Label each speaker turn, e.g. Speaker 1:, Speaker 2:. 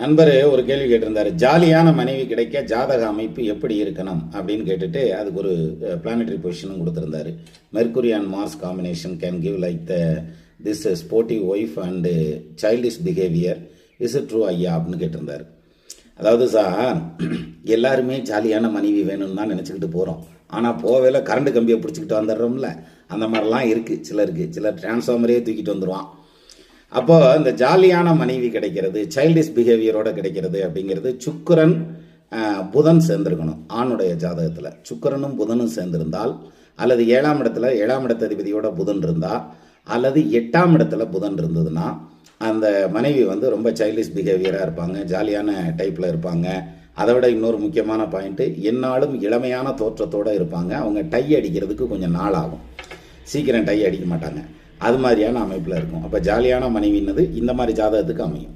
Speaker 1: நண்பர் ஒரு கேள்வி கேட்டிருந்தாரு. ஜாலியான மனைவி கிடைக்க ஜாதக அமைப்பு எப்படி இருக்கணும்? அப்படின்னு கேட்டுட்டு அதுக்கு ஒரு பிளானட்டரி பொசிஷனும் கொடுத்துருந்தாரு. Mercury and Mars combination can give like the this sportive wife and childish behaviour is true ஐயா? அப்படின்னு கேட்டிருந்தாரு. அதாவது சார் எல்லாருமே ஜாலியான மனைவி வேணும்னு தான் நினச்சிக்கிட்டு போகிறோம் ஆனால் போவேல கரண்ட் கம்பியை பிடிச்சிக்கிட்டு வந்துடுறோம்ல. அந்த மாதிரிலாம் இருக்குது சிலருக்கு. சிலர் டிரான்ஸ்ஃபார்மரே தூக்கிட்டு வந்துடுவான் அப்போ இந்த ஜாலியான மனைவி கிடைக்கிறது சைல்டிஷ் பிஹேவியரோட கிடைக்கிறது அப்படிங்கிறது சுக்கரன் புதன் சேர்ந்திருக்கணும் ஆணுடைய ஜாதகத்தில். சுக்கரனும் புதனும் சேர்ந்திருந்தால் அல்லது ஏழாம் இடத்துல ஏழாம் இடத்த அதிபதியோட புதன் இருந்தால் அல்லது எட்டாம் இடத்துல புதன் இருந்ததுன்னா அந்த மனைவி வந்து ரொம்ப சைல்டிஷ் பிஹேவியராக இருப்பாங்க ஜாலியான டைப்பில் இருப்பாங்க. அதை விட இன்னொரு முக்கியமான பாயிண்ட்டு என்னாலும் இளமையான தோற்றத்தோடு இருப்பாங்க. அவங்க டை அடிக்கிறதுக்கு கொஞ்சம் நாள் ஆகும் சீக்கிரம் டை அடிக்க மாட்டாங்க. அது மாதிரியான அமைப்பில் இருக்கும். அப்போ ஜாலியான மனைவின்னது இந்த மாதிரி ஜாதகத்துக்கு அமையும்.